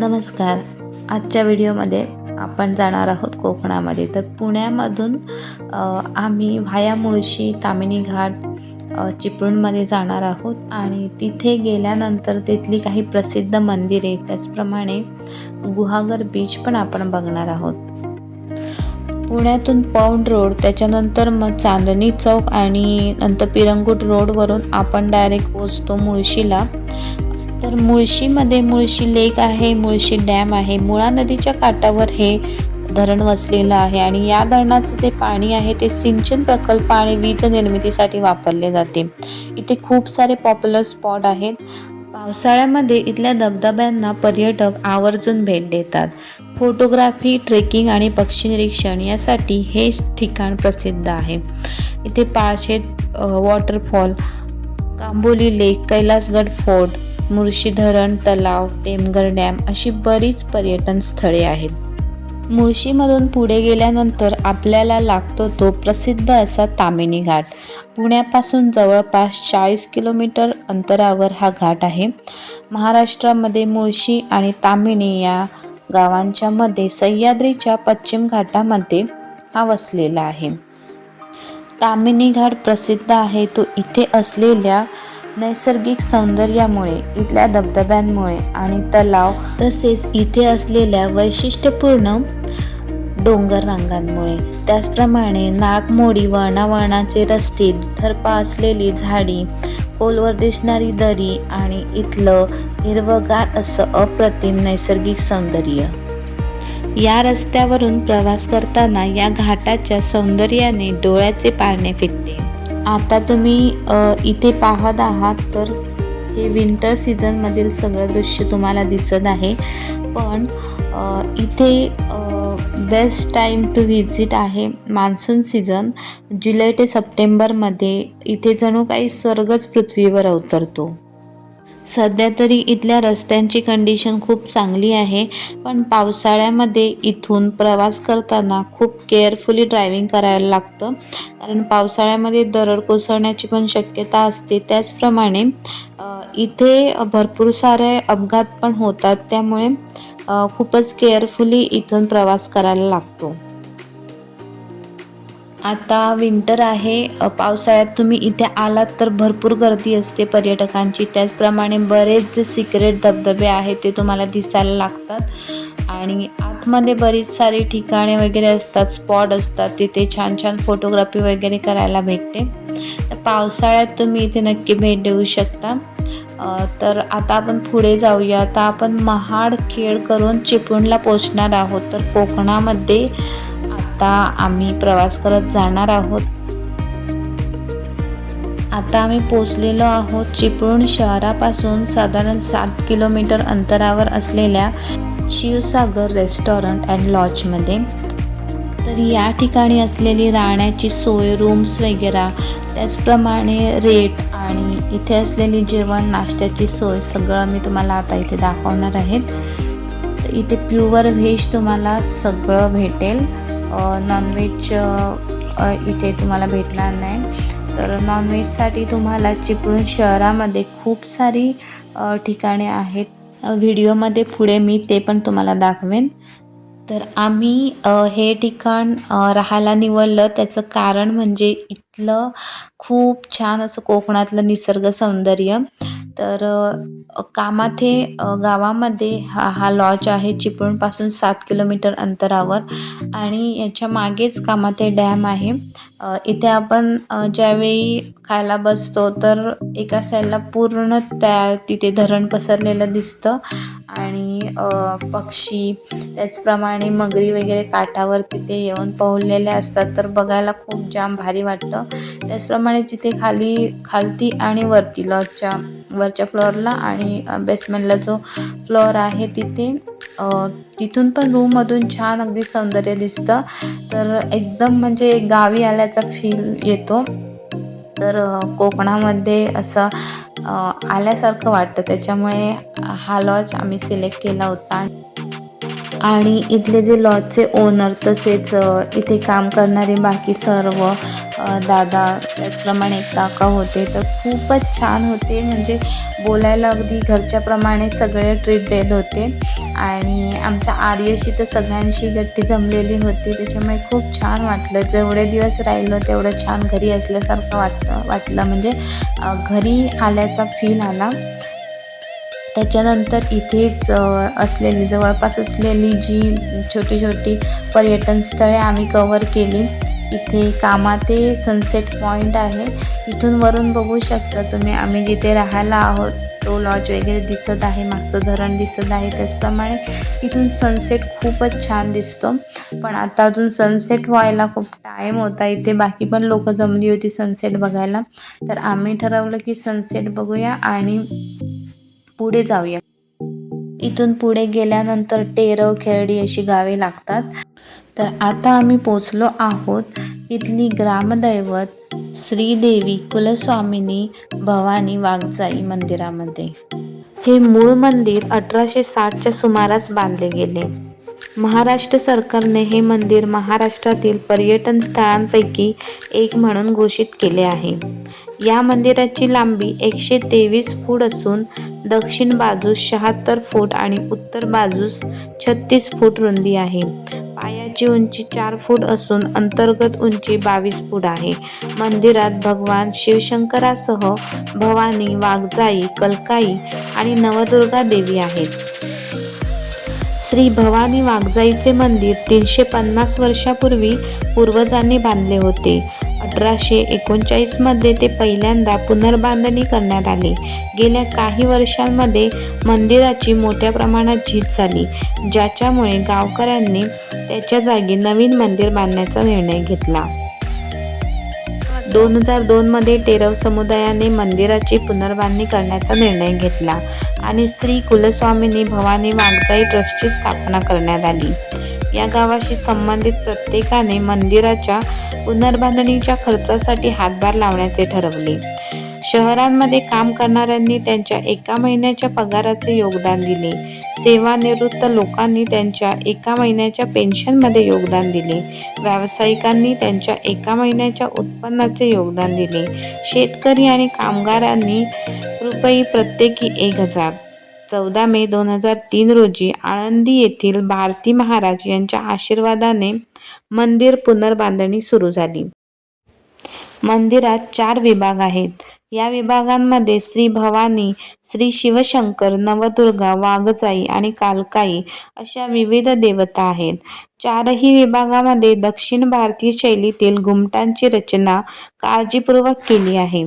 नमस्कार. आजच्या व्हिडिओमध्ये आपण जाणार आहोत कोकणामध्ये. तर पुण्यामधून आम्ही व्हाया मुळशी तामिनी घाट चिपळूणमध्ये जाणार आहोत. आणि तिथे गेल्यानंतर तिथली काही प्रसिद्ध मंदिरे त्याचप्रमाणे गुहागर बीच पण आपण बघणार आहोत. पुण्यातून पौंड रोड त्याच्यानंतर मग चांदणी चौक आणि नंतर पिरंगुट रोडवरून आपण डायरेक्ट पोचतो मुळशीला. तर मुळशीमध्ये मुळशी लेक आहे मुळशी डॅम आहे. मुळा नदीच्या काठावर हे धरण वसलेलं आहे आणि या धरणाचं जे पाणी आहे ते सिंचन प्रकल्प आणि वीज निर्मितीसाठी वापरले जाते. इथे खूप सारे पॉप्युलर स्पॉट आहेत. पावसाळ्यामध्ये इथल्या धबधब्यांना पर्यटक आवर्जून भेट देतात. फोटोग्राफी ट्रेकिंग आणि पक्षी निरीक्षण यासाठी हे ठिकाण प्रसिद्ध आहे. इथे Palshet waterfall Kamboli lake Kailasgad fort Mulshi धरण तलाव टेमघर डॅम अशी बरीच पर्यटन स्थळे आहेत. मुळशीमधून पुढे गेल्यानंतर आपल्याला लागतो तो प्रसिद्ध असा तामिनी घाट. पुण्यापासून जवळपास चाळीस किलोमीटर अंतरावर हा घाट आहे. महाराष्ट्रामध्ये मुळशी आणि तामिनी या गावांच्या मध्ये सह्याद्रीच्या पश्चिम घाटामध्ये हा वसलेला आहे. तामिनी घाट प्रसिद्ध आहे तो इथे असलेल्या नैसर्गिक सौंदर्यामुळे इथल्या धबधब्यांमुळे आणि तलाव तसेच इथे असलेल्या वैशिष्ट्यपूर्ण डोंगर रांगांमुळे त्याचप्रमाणे नागमोडी वळणावळणाचे रस्ते थरपा असलेली झाडी खोलवर दिसणारी दरी आणि इथलं हिरवगार असं अप्रतिम नैसर्गिक सौंदर्य. या रस्त्यावरून प्रवास करताना या घाटाच्या सौंदर्याने डोळ्याचे पारणे फिटते आता तुम्ही इथे पाहत आहात तर हे विंटर सीझनमधील सगळं दृश्य तुम्हाला दिसत आहे. पण इथे बेस्ट टाईम टू व्हिजिट आहे मान्सून सीझन जुलै ते सप्टेंबरमध्ये इथे जणू काही स्वर्गच पृथ्वीवर अवतरतो. सध्या तरी इथल्या रस्त्यांची कंडिशन खूप चांगली आहे. पण पावसाळ्यामध्ये इथून प्रवास करताना खूप केअरफुली ड्रायव्हिंग करायला लागतं. कारण पावसाळ्यामध्ये दरड कोसळण्याची पण शक्यता असते. त्याचप्रमाणे इथे भरपूर सारे अपघात पण होतात. त्यामुळे खूपच केअरफुली इथून प्रवास करायला लागतो. आता विंटर आहे. पावसाळ्यात तुम्ही इथे आलात तर भरपूर गर्दी असते पर्यटकांची. त्याचप्रमाणे बरेच जे सिक्रेट धबधबे आहेत ते तुम्हाला दिसायला लागतात. आणि आतमध्ये बरीच सारी ठिकाणे वगैरे असतात स्पॉट असतात. तिथे छान छान फोटोग्राफी वगैरे करायला भेटते. तर पावसाळ्यात तुम्ही इथे नक्की भेट देऊ शकता. तर आता आपण पुढे जाऊया. आता आपण महाड खेळ करून चिपळूणला पोचणार आहोत. तर कोकणामध्ये आता आम्ही प्रवास करत जाणार आहोत. आता आम्ही पोचलेलो आहोत चिपळूण शहरापासून साधारण सात किलोमीटर अंतरावर असलेल्या शिवसागर रेस्टॉरंट अँड लॉजमध्ये. तर या ठिकाणी असलेली राहण्याची सोय रूम्स वगैरे त्याचप्रमाणे रेट आणि इथे असलेली जेवण नाश्त्याची सोय सगळं मी तुम्हाला आता इथे दाखवणार आहेत तर इथे प्युअर व्हेज तुम्हाला सगळं भेटेल. नॉनव्हेज इथे तुम्हाला भेटणार नाही. तर नॉनव्हेजसाठी तुम्हाला चिपळूण शहरामध्ये खूप सारी ठिकाणे आहेत. व्हिडिओमध्ये पुढे मी ते पण तुम्हाला दाखवेन. तर आम्ही हे ठिकाण राहायला निवडलं. त्याचं कारण म्हणजे इथलं खूप छान असं कोकणातलं निसर्ग सौंदर्य. तर कामाथे गावामध्ये हा हा लॉज आहे चिपळूणपासून सात किलोमीटर अंतरावर आणि याच्या मागेच कामाथे डॅम आहे. इथे आपण ज्यावेळी खायला बसतो तर एका साईडला पूर्ण त्या तिथे धरण पसरलेलं दिसतं. आणि पक्षी त्याचप्रमाणे मगरी वगैरे काठावर तिथे येऊन पोहलेले असतात. तर बघायला खूप जाम भारी वाटतं. त्याचप्रमाणे जिथे खाली खालती आणि वरती लॉजच्या वरच्या फ्लोअरला आणि बेसमेंटला जो फ्लोअर आहे तिथे तिथून पण रूममधून छान अगदी सौंदर्य दिसतं. तर एकदम म्हणजे गावी आल्याचा फील येतो. तर कोकणामध्ये असं आल्यासारखं वाटतं. त्याच्यामुळे हा लॉज आम्ही सिलेक्ट केला होता. आणि इथले जे लॉजचे ओनर तसेच इथे काम करणारे बाकी सर्व दादा त्याचप्रमाणे एक काका होते. तर खूपच छान होते. म्हणजे बोलायला अगदी घरच्याप्रमाणे सगळे ट्रीट देत होते. आणि आमच्या आर्यशी तर सगळ्यांशी गट्टी जमलेली होती. त्याच्यामुळे खूप छान वाटलं. जेवढे दिवस राहिलो तेवढं छान घरी असल्यासारखं वाटलं वाटलं. म्हणजे घरी आल्याचा फील आला. त्याच्यानंतर इथेच असलेली जवळपास असलेली जी छोटी छोटी पर्यटन स्थळे आम्ही कवर केली. इथे कामा ते सनसेट पॉईंट आहे. इथून वरून बघू शकता तुम्ही आम्ही जिथे राहायला आहोत तो लॉज वगैरे दिसत आहे मागचं धरण दिसत आहे त्याचप्रमाणे. इथून सनसेट खूपच छान दिसतो. पण आता अजून सनसेट व्हायला खूप टाईम होता. इथे बाकी पण लोक जमली होती सनसेट बघायला. तर आम्ही ठरवलं की सनसेट बघूया आणि पुढे जाऊया. इथून पुढे गेल्यानंतर टेरव खेरडी अशी गावे लागतात. तर आता आम्ही पोचलो आहोत इथली ग्रामदैवत श्रीदेवी कुलस्वामिनी भवानी वाघजाई मंदिरामध्ये. हे मूळ मंदिर अठराशे साठच्या सुमारास बांधले गेले. महाराष्ट्र सरकारने हे मंदिर महाराष्ट्रातील पर्यटन स्थळांपैकी एक म्हणून घोषित केले आहे. या मंदिराची लांबी एकशे तेवीस फूट असून दक्षिण बाजूस शहात्तर फूट आणि उत्तर बाजूस छत्तीस फूट रुंदी आहे. पायाची उंची चार फूट असून अंतर्गत उंची बावीस फूट आहे. मंदिरात भगवान शिवशंकरासह भवानी वाघजाई कलकाई आणि नवदुर्गा देवी आहेत. श्री भवानी वाघजाईचे मंदिर तीनशे पन्नास वर्षापूर्वी पूर्वजांनी बांधले होते. अठराशे एकोणचाळीसमध्ये ते पहिल्यांदा पुनर्बांधणी करण्यात आले. गेल्या काही वर्षांमध्ये मंदिराची मोठ्या प्रमाणात झीज झाली ज्याच्यामुळे गावकऱ्यांनी त्याच्या जागी नवीन मंदिर बांधण्याचा निर्णय घेतला. दोन हजार दोनमध्ये टेरव समुदायाने मंदिराची पुनर्बांधणी करण्याचा निर्णय घेतला आणि श्री कुलस्वामिनी भवानी वागजाई ट्रस्टची स्थापना करण्यात आली. या गावाशी संबंधित प्रत्येकाने मंदिराच्या पुनर्बांधणीच्या खर्चासाठी हातभार लावण्याचे ठरवले. शहरांमध्ये काम करणाऱ्यांनी त्यांच्या एका महिन्याच्या पगाराचे योगदान दिले. सेवानिवृत्त लोकांनी त्यांच्या एका महिन्याच्या पेन्शनमध्ये योगदान दिले. व्यावसायिकांनी त्यांच्या एका महिन्याच्या उत्पन्नाचे योगदान दिले. शेतकरी आणि कामगारांनी रुपये प्रत्येकी एक हजार. चौदा मे दोन हजार तीन रोजी आळंदी येथील भारती महाराज यांच्या आशीर्वादाने मंदिर पुनर्बांधणी सुरू झाली. मंदिरात चार विभाग आहेत. या विभागांमध्ये श्री भवानी श्री शिवशंकर नवदुर्गा वाघजाई आणि कालकाई अशा विविध देवता आहेत. चारही विभागामध्ये दक्षिण भारतीय शैलीतील घुमटांची रचना काळजीपूर्वक केली आहे.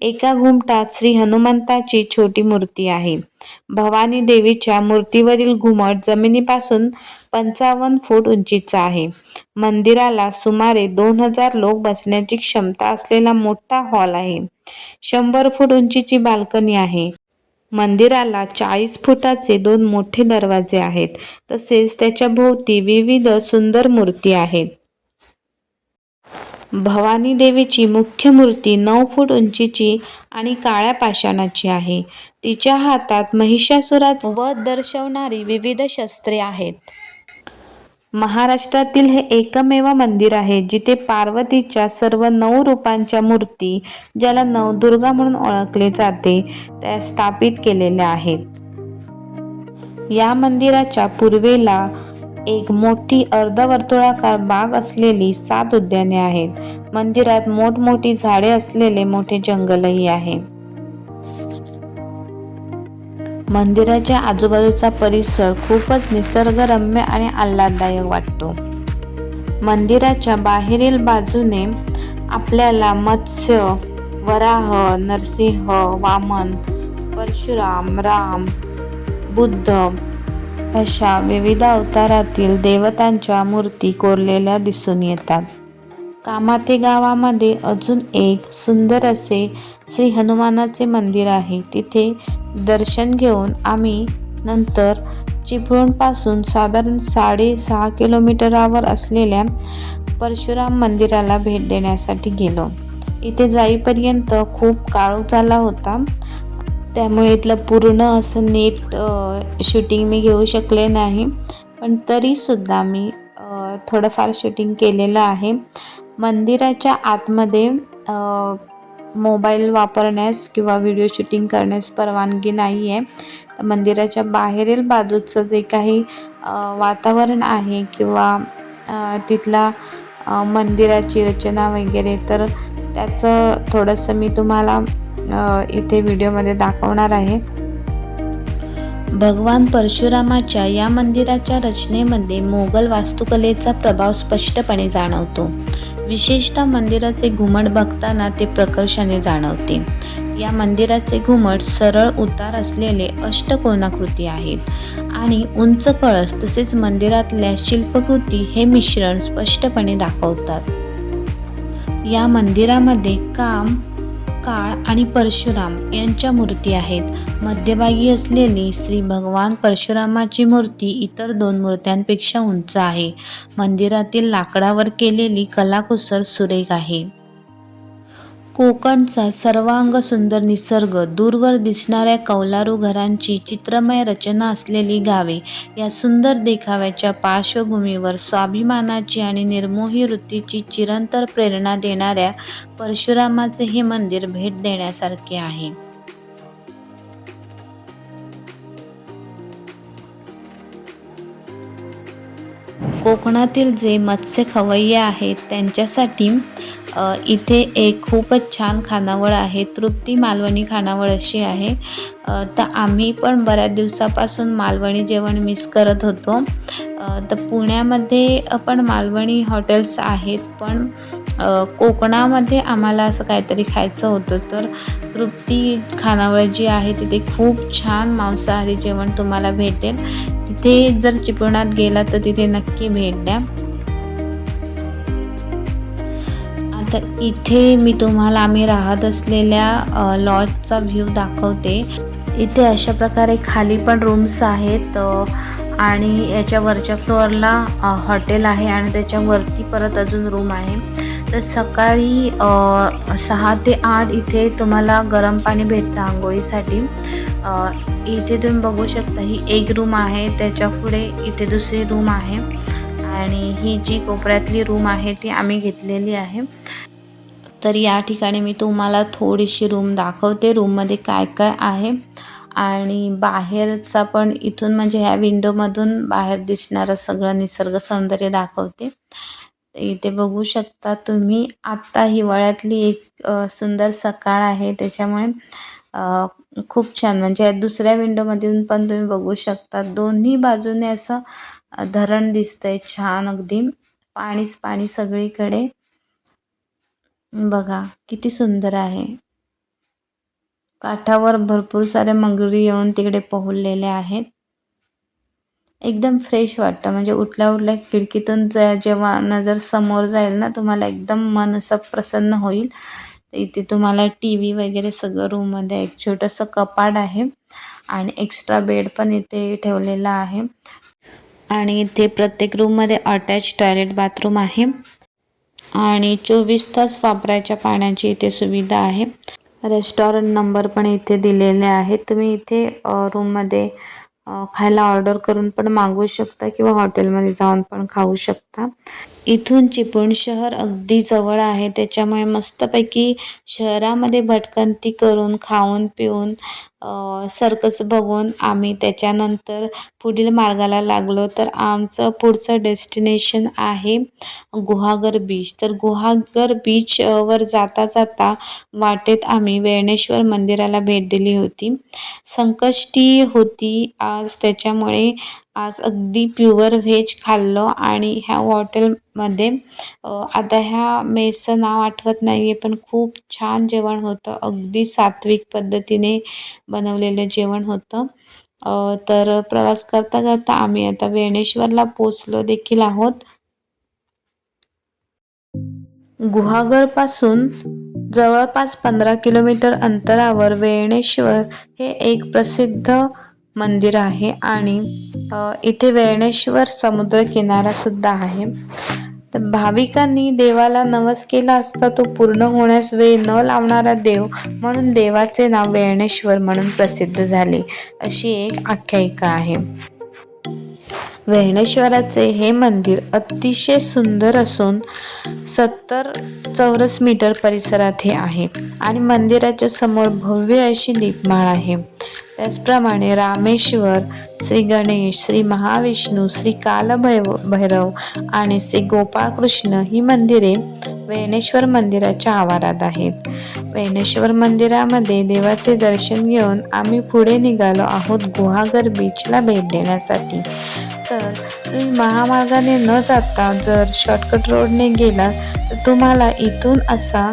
एका घुमटात श्री हनुमंताची छोटी मूर्ती आहे. भवानी देवीच्या मूर्तीवरील घुमट जमिनीपासून पंचावन्न फूट उंचीचा आहे. मंदिराला सुमारे दोन हजार लोक बसण्याची क्षमता असलेला मोठा हॉल आहे. शंभर फूट उंचीची बाल्कनी आहे. मंदिराला चाळीस फुटाचे दोन मोठे दरवाजे आहेत. तसेच त्याच्या भोवती विविध सुंदर मूर्ती आहेत. भवानी देवीची मुख्य मूर्ती नऊ फूट उंचीची आणि काळ्या पाषाणाची आहे. तिच्या हातात महिषासुराचा वध दर्शवणारी विविध शस्त्रे आहेत. महाराष्ट्रातील हे एकमेव मंदिर आहे जिथे पार्वतीच्या सर्व नऊ रूपांच्या मूर्ती ज्याला नवदुर्गा म्हणून ओळखले जाते त्या स्थापित केलेल्या आहेत. या मंदिराच्या पूर्वेला एक मोठी अर्धवर्तुळाकार बाग असलेली सात उद्याने आहेत. मंदिरात मोठमोठी झाडे असलेले मोठे जंगलही आहे. मंदिराच्या आजूबाजूचा परिसर खूपच निसर्गरम्य आणि आल्हाददायक वाटतो. मंदिराच्या बाहेरील बाजूने आपल्याला मत्स्य वराह नरसिंह वामन परशुराम राम बुद्ध अशा विविध अवतारातील देवतांच्या मूर्ती कोरलेल्या दिसून येतात. कामाते गावामध्ये अजून एक सुंदर असे श्री हनुमानाचे मंदिर आहे. तिथे दर्शन घेऊन आम्ही नंतर चिपळूणपासून साधारण साडेसहा किलोमीटरावर असलेल्या परशुराम मंदिराला भेट देण्यासाठी गेलो. इथे जाईपर्यंत खूप काळोख झाला होता. त्यामुळे इथलं पूर्ण असं नीट शूटिंग मी घेऊ शकले नाही. पण तरीसुद्धा मी थोडंफार शूटिंग केलेलं आहे. मंदिराच्या आतमध्ये मोबाईल वापरण्यास किंवा व्हिडिओ शूटिंग करण्यास परवानगी नाही आहे तर मंदिराच्या बाहेरील बाजूचं जे काही वातावरण आहे किंवा तिथला मंदिराची रचना वगैरे तर त्याचं थोडंसं मी तुम्हाला इथे व्हिडिओमध्ये दाखवणार आहे. भगवान परशुरामाच्या या मंदिराच्या रचनेमध्ये मोगल वास्तुकलेचा प्रभाव स्पष्टपणे जाणवतो. विशेषतः मंदिराचे घुमट बघताना ते प्रकर्षाने जाणवते. या मंदिराचे घुमट सरळ उतार असलेले अष्टकोनाकृती आहेत आणि उंच कळस तसेच मंदिरातल्या शिल्पकृती हे मिश्रण स्पष्टपणे दाखवतात. या मंदिरामध्ये काम काळ आणि परशुराम यांच्या मूर्ती आहेत. मध्यभागी असलेली श्री भगवान परशुरामाची मूर्ती इतर दोन मूर्त्यांपेक्षा उंच आहे. मंदिरातील लाकडावर केलेली कलाकुसर सुरेख आहे. कोकणचा सर्वांग सुंदर निसर्ग दूरवर दिसणाऱ्या कौलारू घरांची चित्रमय रचना असलेली गावे. या सुंदर देखाव्याच्या पार्श्वभूमीवर स्वाभिमानाची आणि निर्मोही वृत्तीची चिरंतर प्रेरणा देणाऱ्या परशुरामाचे हे मंदिर भेट देण्यासारखे आहे. कोकणातील जे मत्स्य खवय्ये आहेत त्यांच्यासाठी इथे एक खूपच छान खानावळ आहे. तृप्ती मालवणी खानावळ अशी आहे. तर आम्ही पण बऱ्याच दिवसापासून मालवणी जेवण मिस करत होतो. तर पुण्यामध्ये पण मालवणी हॉटेल्स आहेत पण कोकणामध्ये आम्हाला असं काहीतरी खायचं होतं. तर तृप्ती खानावळ जी आहे तिथे खूप छान मांसाहारी जेवण तुम्हाला भेटेल. तिथे जर चिपळणात गेला तर तिथे नक्की भेट द्या. तर इथे मी तुम्हाला आम्ही राहत असलेल्या लॉजचा व्ह्यू दाखवते. इथे अशा प्रकारे खाली पण रूम्स आहेत आणि याच्या वरच्या फ्लोअरला हॉटेल आहे आणि त्याच्यावरती परत अजून रूम आहे. तर सकाळी सहा ते आठ इथे तुम्हाला गरम पाणी भेटतं आंघोळीसाठी. इथे तुम्ही बघू शकता ही एक रूम आहे त्याच्या पुढे इथे दुसरी रूम आहे. आणि ही जी कोपऱ्यातली रूम आहे ती आम्ही घेतलेली आहे. तर या ठिकाणी मी तुम्हाला थोडीशी रूम दाखवते. रूममध्ये काय काय आहे? आणि बाहेरचा पण इथून म्हणजे ह्या विंडोमधून बाहेर दिसणारं सगळं निसर्ग सौंदर्य दाखवते. इथे बघू शकता तुम्ही आत्ता हिवाळ्यातली एक सुंदर सकाळ आहे. त्याच्यामुळे खूप छान. म्हणजे दुसऱ्या विंडोमधून पण तुम्ही बघू शकता. दोन्ही बाजूने असं धरण दिसतंय छान अगदी. पाणीच पाणी सगळीकडे. बघा किती सुंदर आहे. काठावर भरपूर सारे मगरी येऊन तिकडे पोहलेले आहेत. एकदम फ्रेश वाटतं म्हणजे उठल्या उठल्या खिडकीतून ज जेव्हा नजर समोर जाईल ना तुम्हाला एकदम मन असं प्रसन्न होईल. इथे तुम्हाला टी व्ही वगैरे सगळं रूममध्ये एक छोटंसं कपाट आहे आणि एक्स्ट्रा बेड पण इथे ठेवलेला आहे. आणि इथे प्रत्येक रूममध्ये अटॅच टॉयलेट बाथरूम आहे. आणि चोवीस तास वापरायच्या पाण्याची इथे सुविधा आहे. रेस्टॉरंट नंबर पण इथे दिलेले आहेत. तुम्ही इथे रूममध्ये खायला ऑर्डर करून पण मागवू शकता किंवा हॉटेलमध्ये जाऊन पण खाऊ शकता. इथून चिपळूण शहर अगदी जवळ आहे. त्याच्यामुळे मस्तपैकी शहरामध्ये भटकंती करून खाऊन पिऊन सर्कस बघून आम्ही त्याच्यानंतर पुढील मार्गाला लागलो. तर आमचं पुढचं डेस्टिनेशन आहे गुहागर बीच. तर गुहागर बीचवर जाता जाता वाटेत आम्ही वेणेश्वर मंदिराला भेट दिली होती. संकष्टी होती आज. त्याच्यामुळे आज अगदी प्युअर व्हेज खाल्लं आणि ह्या हॉटेलमध्ये आता ह्या मेसचं नाव आठवत नाही आहे पण खूप छान जेवण होतं. अगदी सात्विक पद्धतीने बनवलेलं जेवण होतं. तर प्रवास करता करता आम्ही आता वेणेश्वरला पोचलो देखील आहोत. गुहागरपासून जवळपास पंधरा किलोमीटर अंतरावर वेणेश्वर हे एक प्रसिद्ध मंदिर आहे आणि इथे वेळणेश्वर समुद्र किनारा सुद्धा आहे. तर भाविकांनी देवाला नवस केला असता तो पूर्ण होण्यास वेळ न लावणारा देव म्हणून देवाचे नाव वेणेश्वर म्हणून प्रसिद्ध झाले. अशी एक आख्यायिका आहे. वेणेश्वराचे हे मंदिर अतिशय सुंदर असून सत्तर चौरस मीटर परिसरात हे आहे आणि मंदिराच्या समोर भव्य अशी दीपमाळ आहे. त्याचप्रमाणे रामेश्वर श्री गणेश श्री महाविष्णू श्री कालभैव भैरव आणि श्री गोपाळकृष्ण ही मंदिरे वेणेश्वर मंदिराच्या आवारात आहेत. वेणेश्वर मंदिरामध्ये देवाचे दर्शन घेऊन आम्ही पुढे निघालो आहोत गुहागर बीचला भेट देण्यासाठी. तर तुम्ही महामार्गाने न जाता जर शॉर्टकट रोडने गेला तर तुम्हाला इथून असा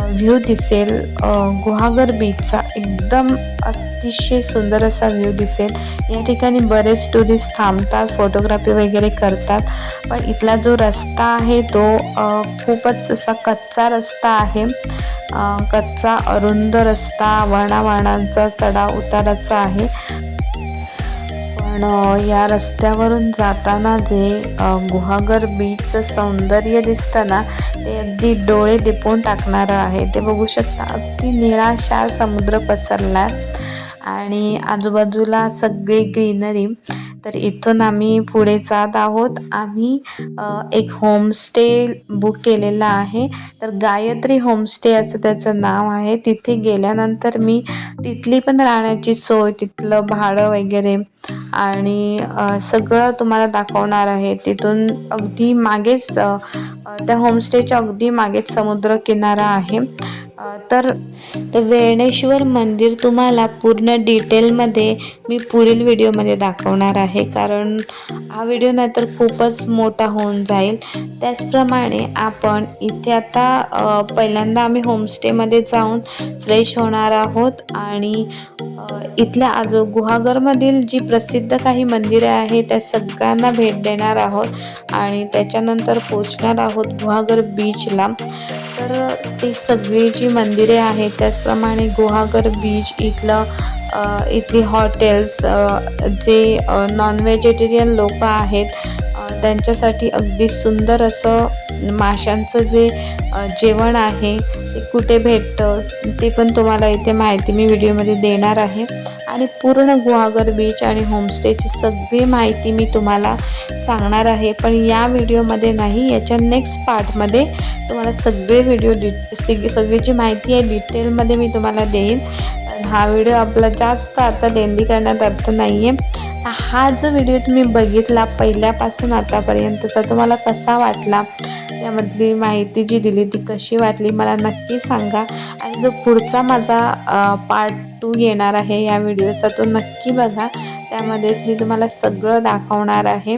व्ह्यू दिसेल. गुहागर बीचचा एकदम अतिशय सुंदर असा व्ह्यू दिसेल. या ठिकाणी बरेच टुरिस्ट थांबतात फोटोग्राफी वगैरे करतात. पण इथला जो रस्ता आहे तो खूपच असा कच्चा रस्ता आहे. कच्चा अरुंद रस्ता वळणावळणांचा चढाव उताराचा आहे. पण या रस्त्यावरून जाताना जे गुहागर बीचचं सौंदर्य दिसतं ना ते अगदी डोळे दिपवून टाकणारं आहे. ते बघू शकता अगदी निळाशार समुद्र पसरला आणि आजूबाजूला सगळी ग्रीनरी. तर इथून आम्ही पुढे जात आहोत. आम्ही एक होमस्टे बुक केलेला आहे. तर गायत्री होमस्टे असं त्याचं नाव आहे. तिथे गेल्यानंतर मी तिथली पण राहण्याची सोय तिथलं भाडं वगैरे आणि सगळं तुम्हाला दाखवणार आहे. तिथून अगदी मागेच त्या होमस्टेच्या अगदी मागेच समुद्र किनारा आहे. तर वेणेश्वर मंदिर तुम्हाला पूर्ण डिटेलमध्ये मी पुढील व्हिडिओमध्ये दाखवणार आहे. कारण हा व्हिडिओ नाहीतर खूपच मोठा होऊन जाईल. त्याचप्रमाणे आपण इथे आता पहिल्यांदा आम्ही होमस्टेमध्ये जाऊन फ्रेश होणार आहोत. आणि इथल्या आजो गुहागरमधील जी प्रसिद्ध काही मंदिरे आहेत त्या सगळ्यांना भेट देणार आहोत. आणि त्याच्यानंतर पोचणार आहोत गुहागर बीचला तर ती सगळी जी मंदिरे आहेत त्याचप्रमाणे गुहागर बीच इथलं इथली हॉटेल्स जे नॉन व्हेजिटेरियन लोक आहेत त्यांच्यासाठी अगदी सुंदर असं माशांचं जे जेवण आहे ते कुठे भेटतं ते पण तुम्हाला इथे माहिती मी व्हिडिओमध्ये देणार आहे. आणि पूर्ण गुहागर बीच आणि होमस्टेची सगळी माहिती मी तुम्हाला सांगणार आहे. पण या व्हिडिओमध्ये नाही याच्या नेक्स्ट पार्टमध्ये तुम्हाला सगळे व्हिडिओ डि सगळी जी माहिती आहे डिटेलमध्ये मी तुम्हाला देईन. हा व्हिडिओ आपला जास्त आता लेंदी करण्यात अर्थ नाही आहे हा जो व्हिडिओ तुम्ही बघितला पहिल्यापासून आतापर्यंतचा तुम्हाला कसा वाटला? यामधली माहिती जी दिली ती कशी वाटली? मला नक्की सांगा. आणि जो पुढचा माझा पार्ट टू येणार आहे या व्हिडिओचा तो नक्की बघा. त्यामध्ये मी तुम्हाला सगळं दाखवणार आहे.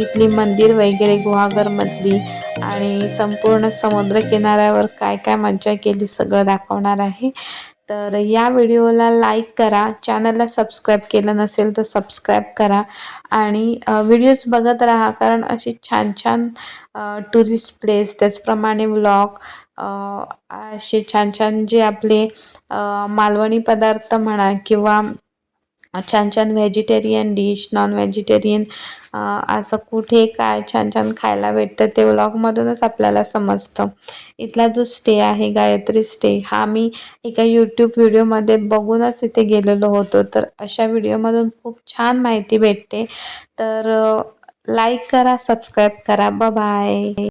इथली मंदिर वगैरे गुहागरमधली आणि संपूर्ण समुद्र किनाऱ्यावर काय काय मज्जा केली सगळं दाखवणार आहे. तर या व्हिडिओला लाईक करा चॅनलला सबस्क्राईब केलं नसेल तर सबस्क्राईब करा आणि व्हिडिओज बघत राहा कारण असे छान छान टुरिस्ट प्लेस त्याचप्रमाणे व्लॉग असे छान छान जे आपले मालवणी पदार्थ म्हणा किंवा छान छान व्हेजिटेरियन डिश नॉन व्हेजिटेरियन असं कुठे काय छान छान खायला भेटतं ते व्लॉगमधूनच आपल्याला समजतं. इथला जो स्टे आहे गायत्री स्टे हा मी एका यूट्यूब व्हिडिओमध्ये बघूनच इथे गेलेलो होतो. तर अशा व्हिडिओमधून खूप छान माहिती भेटते. तर लाईक करा सबस्क्राईब करा. बाय